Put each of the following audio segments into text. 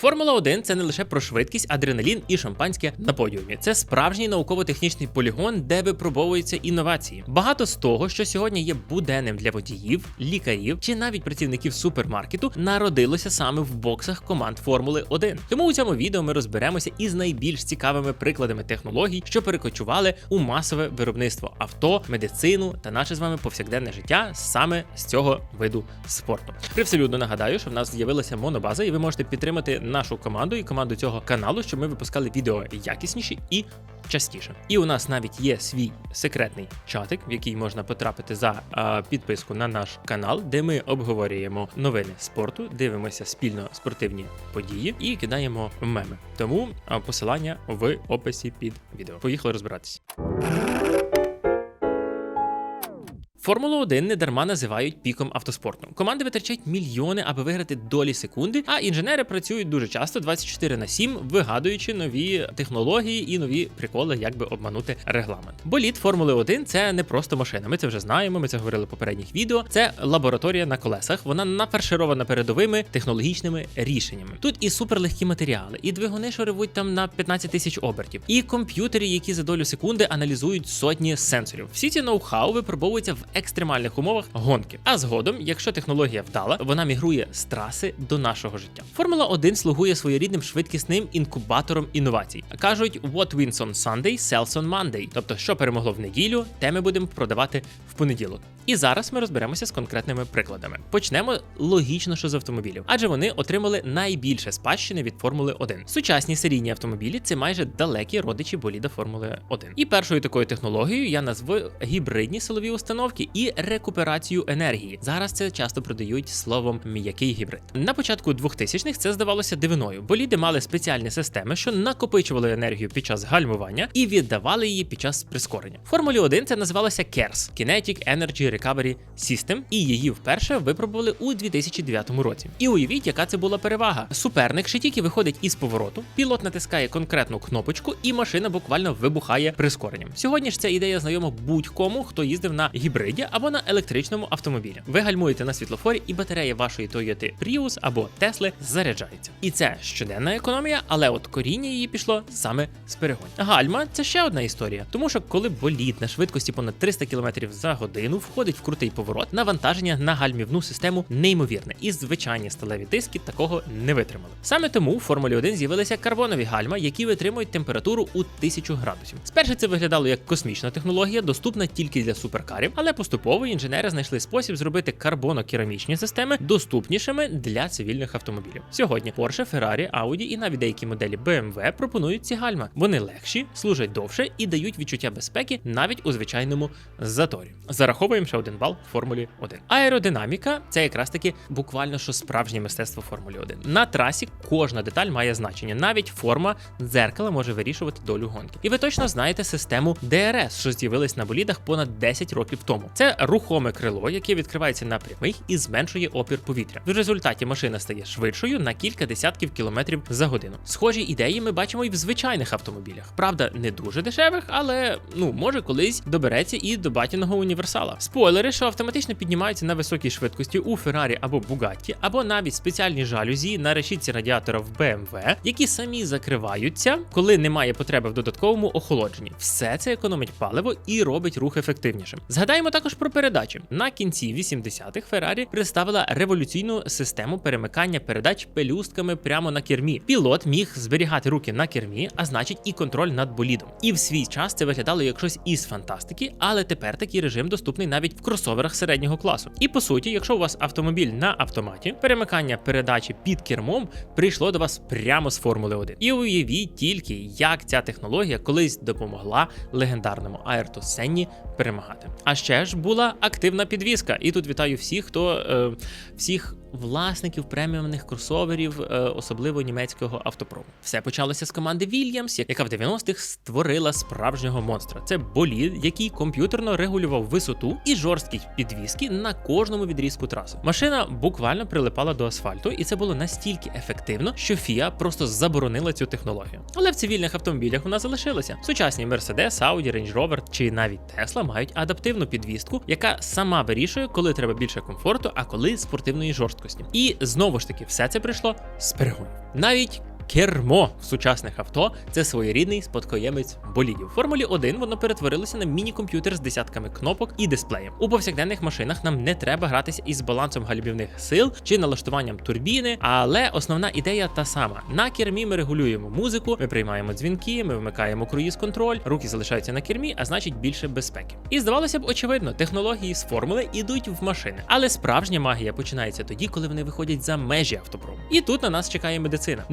Формула 1 це не лише про швидкість, адреналін і шампанське на подіумі. Це справжній науково-технічний полігон, де випробовуються інновації. Багато з того, що сьогодні є буденним для водіїв, лікарів чи навіть працівників супермаркету, народилося саме в боксах команд Формули 1. Тому у цьому відео ми розберемося із найбільш цікавими прикладами технологій, що перекочували у масове виробництво авто, медицину та наше з вами повсякденне життя саме з цього виду спорту. Привселюдно нагадаю, що в нас з'явилася монобаза, і ви можете підтримати нашу команду і команду цього каналу, щоб ми випускали відео якісніші і частіше. І у нас навіть є свій секретний чатик, в який можна потрапити за е, підписку на наш канал, де ми обговорюємо новини спорту, дивимося спільно спортивні події і кидаємо меми. Тому посилання в описі під відео. Поїхали розбиратися. Формулу 1 не дарма називають піком автоспорту. Команди витрачають мільйони, аби виграти долі секунди, а інженери працюють дуже часто 24 на 7, вигадуючи нові технології і нові приколи, як би обманути регламент. Боліт Формули 1 це не просто машина. Ми це вже знаємо. Ми це говорили в попередніх відео. Це лабораторія на колесах. Вона нафарширована передовими технологічними рішеннями. Тут і суперлегкі матеріали, і двигуни, що ревуть там на 15 тисяч обертів, і комп'ютери, які за долю секунди аналізують сотні сенсорів. Всі ці ноу-хау випробовуються в екстремальних умовах гонки. А згодом, якщо технологія вдала, вона мігрує з траси до нашого життя. Формула 1 слугує своєрідним швидкісним інкубатором інновацій. Кажуть, what wins on Sunday sells on Monday. Тобто, що перемогло в неділю, те ми будемо продавати в понеділок. І зараз ми розберемося з конкретними прикладами. Почнемо логічно, що з автомобілів, адже вони отримали найбільше спадщини від Формули 1. Сучасні серійні автомобілі це майже далекі родичі боліда Формули 1. І першою такою технологією я назву гібридні силові установки і рекуперацію енергії. Зараз це часто продають словом м'який гібрид. На початку 2000-х це здавалося дивиною. Боліди мали спеціальні системи, що накопичували енергію під час гальмування і віддавали її під час прискорення. В Формулі 1 це називалося KERS – Kinetic Energy Recovery System, і її вперше випробували у 2009 році. І уявіть, яка це була перевага. Суперник ще тільки виходить із повороту, пілот натискає конкретну кнопочку, і машина буквально вибухає прискоренням. Сьогодні ж ця ідея знайома будь-кому, хто їздив на гібриді або на електричному автомобілі. Ви гальмуєте на світлофорі, і батарея вашої Toyota Prius або Tesla заряджається. І це щоденна економія, але от коріння її пішло саме з перегонів. Гальма це ще одна історія, тому що коли болід на швидкості понад 300 км за годину входить в крутий поворот, навантаження на гальмівну систему неймовірне, і звичайні сталеві диски такого не витримали. Саме тому у Формулі 1 з'явилися карбонові гальма, які витримують температуру у 1000 градусів. Спершу це виглядало як космічна технологія, доступна тільки для суперкарів, але поступово інженери знайшли спосіб зробити карбоно-керамічні системи доступнішими для цивільних автомобілів. Сьогодні Porsche, Ferrari, Audi і навіть деякі моделі BMW пропонують ці гальма. Вони легші, служать довше і дають відчуття безпеки навіть у звичайному заторі. Зараховуємо ще один бал в Формулі 1. Аеродинаміка це якраз таки буквально що справжнє мистецтво Формулі 1. На трасі кожна деталь має значення, навіть форма дзеркала може вирішувати долю гонки. І ви точно знаєте систему DRS, що з'явилась на болідах понад 10 років тому. Це рухоме крило, яке відкривається на прямих і зменшує опір повітря. В результаті машина стає швидшою на кілька десятків кілометрів за годину. Схожі ідеї ми бачимо і в звичайних автомобілях. Правда, не дуже дешевих, але ну може колись добереться і до батіного універсала. Спойлери, що автоматично піднімаються на високій швидкості у Феррарі або Бугатті, або навіть спеціальні жалюзі на решітці радіатора в BMW, які самі закриваються, коли немає потреби в додатковому охолодженні. Все це економить паливо і робить рух ефективнішим. Згадаємо також про передачі. На кінці 80-х Феррарі представила революційну систему перемикання передач пелюстками прямо на кермі. Пілот міг зберігати руки на кермі, а значить і контроль над болідом. І в свій час це виглядало як щось із фантастики, але тепер такий режим доступний навіть в кросоверах середнього класу. І по суті, якщо у вас автомобіль на автоматі, перемикання передачі під кермом прийшло до вас прямо з Формули 1. І уявіть тільки, як ця технологія колись допомогла легендарному Аерто Сенні перемагати. А ще ж була активна підвізка. І тут вітаю всіх, хто е, всіх власників преміумних кросоверів, е, особливо німецького автопрому. Все почалося з команди Williams, яка в 90-х створила справжнього монстра. Це болід, який комп'ютерно регулював висоту і жорсткість підвіски на кожному відрізку траси. Машина буквально прилипала до асфальту, і це було настільки ефективно, що FIA просто заборонила цю технологію. Але в цивільних автомобілях вона залишилася. Сучасні Mercedes, Audi, Range Rover чи навіть Tesla мають адаптивну підвіску. Поїздку, яка сама вирішує, коли треба більше комфорту, а коли спортивної жорсткості. І знову ж таки, все це прийшло з перегонів. Навіть Кермо в сучасних авто це своєрідний спадкоємець болідів. В Формулі 1 воно перетворилося на міні-комп'ютер з десятками кнопок і дисплеєм. У повсякденних машинах нам не треба гратися із балансом гальмівних сил чи налаштуванням турбіни, але основна ідея та сама: на кермі ми регулюємо музику, ми приймаємо дзвінки, ми вмикаємо круїз-контроль, руки залишаються на кермі, а значить більше безпеки. І здавалося б, очевидно, технології з формули ідуть в машини, але справжня магія починається тоді, коли вони виходять за межі автопрому. І тут на нас чекає медицина.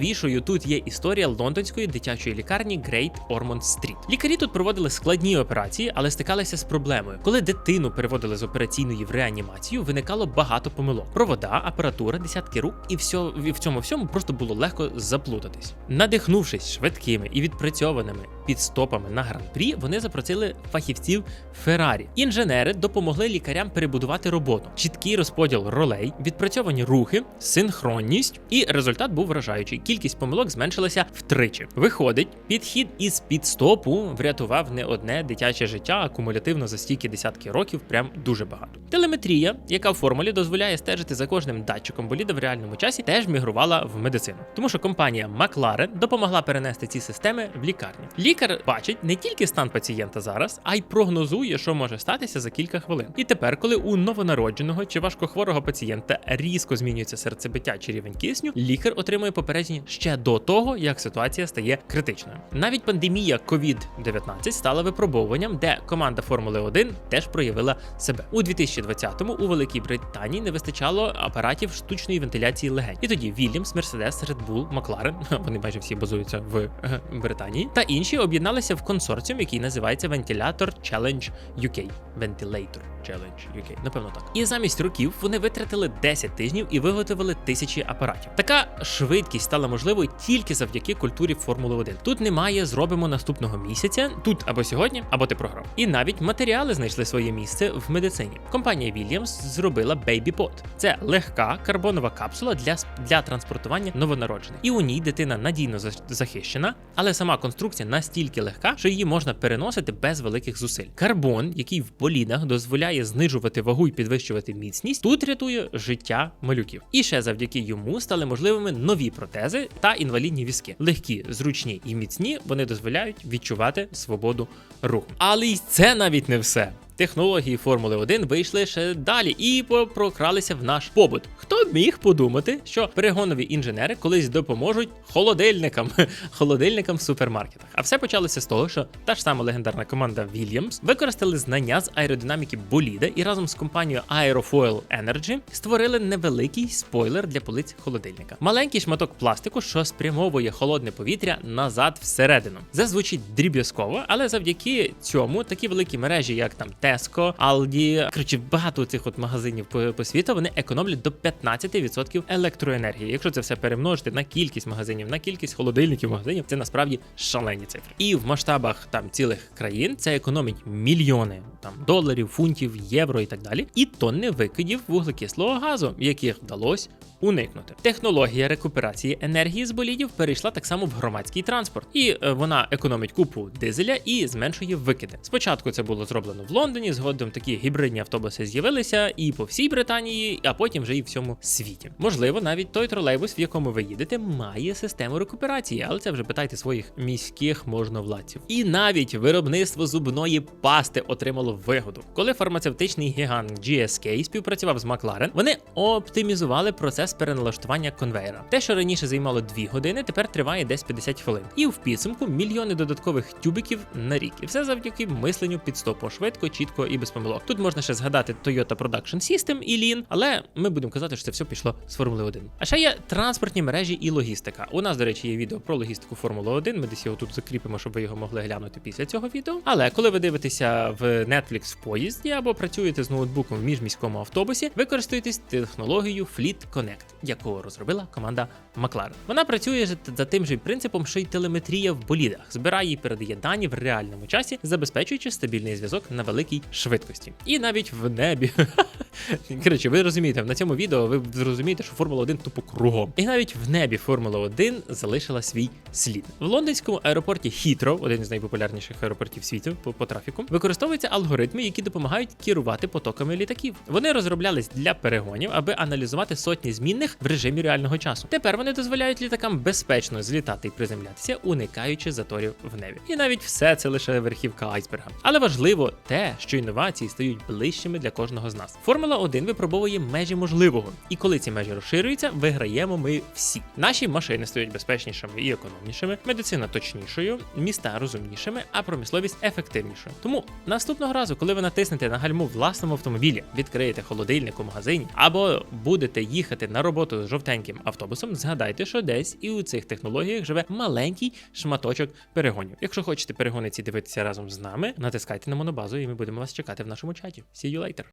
Найцікавішою тут є історія лондонської дитячої лікарні Great Ormond Street. Лікарі тут проводили складні операції, але стикалися з проблемою. Коли дитину переводили з операційної в реанімацію, виникало багато помилок. Провода, апаратура, десятки рук, і все і в цьому всьому просто було легко заплутатись. Надихнувшись швидкими і відпрацьованими підстопами на гран-прі, вони запросили фахівців Феррарі. Інженери допомогли лікарям перебудувати роботу, чіткий розподіл ролей, відпрацьовані рухи, синхронність, і результат був вражаючий. Кількість помилок зменшилася втричі. Виходить, підхід із підстопу врятував не одне дитяче життя, а кумулятивно за стільки десятки років, прям дуже багато. Телеметрія, яка в формулі дозволяє стежити за кожним датчиком боліда в реальному часі, теж мігрувала в медицину, тому що компанія McLaren допомогла перенести ці системи в лікарню. Лікар бачить не тільки стан пацієнта зараз, а й прогнозує, що може статися за кілька хвилин. І тепер, коли у новонародженого чи важкохворого пацієнта різко змінюється серцебиття чи рівень кисню, лікар отримує попередження ще до того, як ситуація стає критичною. Навіть пандемія COVID-19 стала випробовуванням, де команда Формули 1 теж проявила себе у 2020-му У Великій Британії не вистачало апаратів штучної вентиляції легень. І тоді Mercedes, Red Bull, McLaren, вони майже всі базуються в е, Британії, та інші об'єдналися в консорціум, який називається Ventilator Challenge UK. Ventilator Challenge UK, напевно так. І замість років вони витратили 10 тижнів і виготовили тисячі апаратів. Така швидкість стала можливою тільки завдяки культурі Формули 1. Тут немає зробимо наступного місяця, тут або сьогодні, або ти програв. І навіть матеріали знайшли своє місце в медицині. Компанія Williams зробила BabyPod. Це легка карбонова капсула для, для транспортування новонароджених. І у ній дитина надійно захищена, але сама конструкція настільки легка, що її можна переносити без великих зусиль. Карбон, який в болідах дозволяє знижувати вагу і підвищувати міцність, тут рятує життя малюків. І ще завдяки йому стали можливими нові протези та інвалідні візки. Легкі, зручні і міцні, вони дозволяють відчувати свободу руху. Але й це навіть не все. Технології Формули 1 вийшли ще далі і прокралися в наш побут. Хто міг подумати, що перегонові інженери колись допоможуть холодильникам, холодильникам в супермаркетах. А все почалося з того, що та ж сама легендарна команда Williams використали знання з аеродинаміки боліда і разом з компанією Aerofoil Energy створили невеликий спойлер для полиць холодильника. Маленький шматок пластику, що спрямовує холодне повітря назад всередину. Це звучить дріб'язково, але завдяки цьому такі великі мережі, як там Tesco, Aldi, коротше, багато цих от магазинів по, по світу, вони економлять до 15% електроенергії. Якщо це все перемножити на кількість магазинів, на кількість холодильників магазинів, це насправді шалені цифри. І в масштабах там цілих країн це економить мільйони там доларів, фунтів, євро і так далі, і тонни викидів вуглекислого газу, яких вдалося уникнути. Технологія рекуперації енергії з болідів перейшла так само в громадський транспорт, і е, вона економить купу дизеля і зменшує викиди. Спочатку це було зроблено в Лондоні, згодом такі гібридні автобуси з'явилися і по всій Британії, а потім вже і всьому світі. Можливо, навіть той тролейбус, в якому ви їдете, має систему рекуперації, але це вже питайте своїх міських можновладців. І навіть виробництво зубної пасти отримало вигоду. Коли фармацевтичний гігант GSK співпрацював з McLaren, вони оптимізували процес переналаштування конвейера. Те, що раніше займало 2 години, тепер триває десь 50 хвилин. І в підсумку мільйони додаткових тюбиків на рік. І все завдяки мисленню під стопу швидко, чітко і без помилок. Тут можна ще згадати Toyota Production System і Lean, але ми будемо казати, що це все пішло з Формули 1. А ще є транспортні мережі і логістика. У нас, до речі, є відео про логістику Формули 1. Ми десь його тут закріпимо, щоб ви його могли глянути після цього відео. Але коли ви дивитеся в Netflix в поїзді або працюєте з ноутбуком в міжміському автобусі, використаєтесь технологією Fleet Connect, яку розробила команда McLaren. Вона працює за тим же принципом, що й телеметрія в болідах, збирає і передає дані в реальному часі, забезпечуючи стабільний зв'язок на великих великій швидкості. І навіть в небі. Коротше, ви розумієте, на цьому відео ви зрозумієте, що Формула 1 тупо кругом. І навіть в небі Формула 1 залишила свій слід. В лондонському аеропорті Хітро, один з найпопулярніших аеропортів світу по, по трафіку, використовуються алгоритми, які допомагають керувати потоками літаків. Вони розроблялись для перегонів, аби аналізувати сотні змінних в режимі реального часу. Тепер вони дозволяють літакам безпечно злітати і приземлятися, уникаючи заторів в небі. І навіть все це лише верхівка айсберга. Але важливо те, що інновації стають ближчими для кожного з нас. Формула 1 випробовує межі можливого, і коли ці межі розширюються, виграємо ми всі. Наші машини стають безпечнішими і економнішими, медицина точнішою, міста розумнішими, а промисловість ефективнішою. Тому наступного разу, коли ви натиснете на гальму власному автомобілі, відкриєте холодильник у магазині або будете їхати на роботу з жовтеньким автобусом, згадайте, що десь і у цих технологіях живе маленький шматочок перегонів. Якщо хочете перегони ці дивитися разом з нами, натискайте на монобазу, і ми будемо вас чекати в нашому чаті. See you later!